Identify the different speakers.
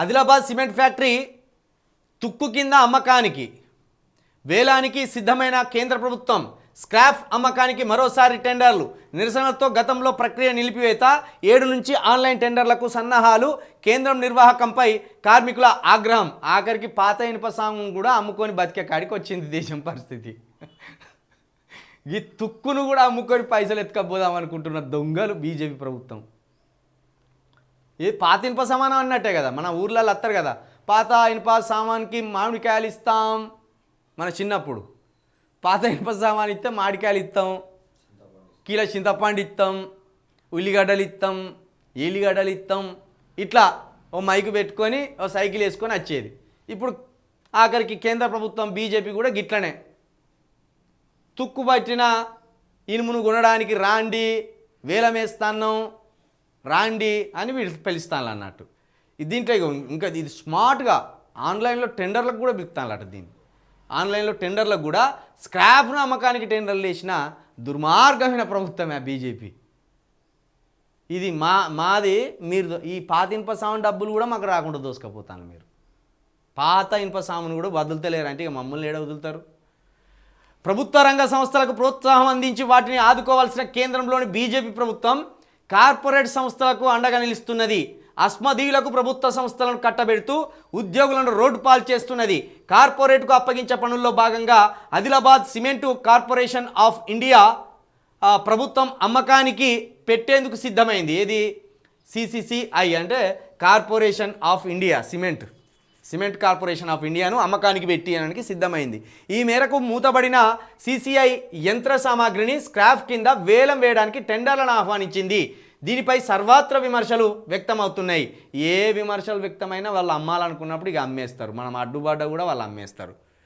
Speaker 1: Adilabad cement factory తుక్కు కింద అమ్మకానికి వేలానికి సిద్ధమైన కేంద్ర ప్రభుత్వం స్క్రాప్ అమ్మకానికి మరోసారి టెండర్లు. నిరసనలతో గతంలో ప్రక్రియ నిలిపివేత ఏడు నుంచి ఆన్లైన్ టెండర్లకు సన్నాహాలు కేంద్రం నిర్వాహకంపై కార్మికుల ఆగ్రహం. ఆఖరికి పాత ఇనుప సాంగం కూడా అమ్ముకొని బతికే కాడికి వచ్చింది దేశం పరిస్థితి. ఈ తుక్కును కూడా అమ్ముకొని పైసలు ఎత్తుకపోదాం అనుకుంటున్న దొంగలు బీజేపీ ప్రభుత్వం. ఏ పాత ఇనుప సామానం అన్నట్టే కదా మన ఊర్లలో వస్తారు కదా. పాత ఇనుప సామాన్కి మామిడికాయలు ఇస్తాం మన చిన్నప్పుడు. పాత ఇనుప సామాన్ ఇస్తే మామిడికాయలు ఇస్తాం. కిలో చింతపండు ఇస్తాం. ఉల్లిగడ్డలు ఇస్తాం. ఎల్లిగడ్డలు ఇస్తాం. ఇట్లా ఓ మైకు పెట్టుకొని ఓ సైకిల్ వేసుకొని వచ్చేది. ఇప్పుడు ఆఖరికి కేంద్ర ప్రభుత్వం బీజేపీ కూడా గిట్లనే. తుక్కు పట్టిన ఇనుమును కొనడానికి రాండి వేలమేస్తాన్నాం రాండి అని వీళ్ళు పిలుస్తాను అన్నట్టు దీంట్లో ఇంకా ఇది స్మార్ట్గా ఆన్లైన్లో టెండర్లకు కూడా పిలుస్తాను దీన్ని. ఆన్లైన్లో టెండర్లకు కూడా స్క్రాప్ను అమ్మకానికి టెండర్లు వేసిన దుర్మార్గమైన ప్రభుత్వమే బీజేపీ. ఇది మా మాది మీరు ఈ పాత ఇనుప సామాన్ డబ్బులు కూడా మాకు రాకుండా దోసుకపోతాను మీరు. పాత ఇనుప సామాను కూడా వదులుతలేరు అంటే ఇక మమ్మల్ని ఏడ వదులుతారు? ప్రభుత్వ రంగ సంస్థలకు ప్రోత్సాహం అందించి వాటిని ఆదుకోవాల్సిన కేంద్రంలోని బీజేపీ ప్రభుత్వం కార్పొరేట్ సంస్థలకు అండగా నిలుస్తున్నది. అస్మదీయులకు ప్రభుత్వ సంస్థలను కట్టబెడుతూ ఉద్యోగులను రోడ్డు పాలు చేస్తున్నది. కార్పొరేట్కు అప్పగించే పనుల్లో భాగంగా Adilabad cement corporation of India ప్రభుత్వం అమ్మకానికి పెట్టేందుకు సిద్ధమైంది. ఏది? సిసిసిఐ అంటే corporation of India cement. Cement corporation of ఇండియాను అమ్మకానికి పెట్టడానికి సిద్ధమైంది. ఈ మేరకు మూతబడిన సిసిఐ యంత్ర సామాగ్రిని స్క్రాప్ కింద వేలం వేయడానికి టెండర్లను ఆహ్వానించింది. దీనిపై సర్వత్ర విమర్శలు వ్యక్తమవుతున్నాయి. ఏ విమర్శలు వ్యక్తమైనా వాళ్ళు అమ్మాలనుకున్నప్పుడు ఇక అమ్మేస్తారు. మనం అడ్డుబాట కూడా వాళ్ళు అమ్మేస్తారు.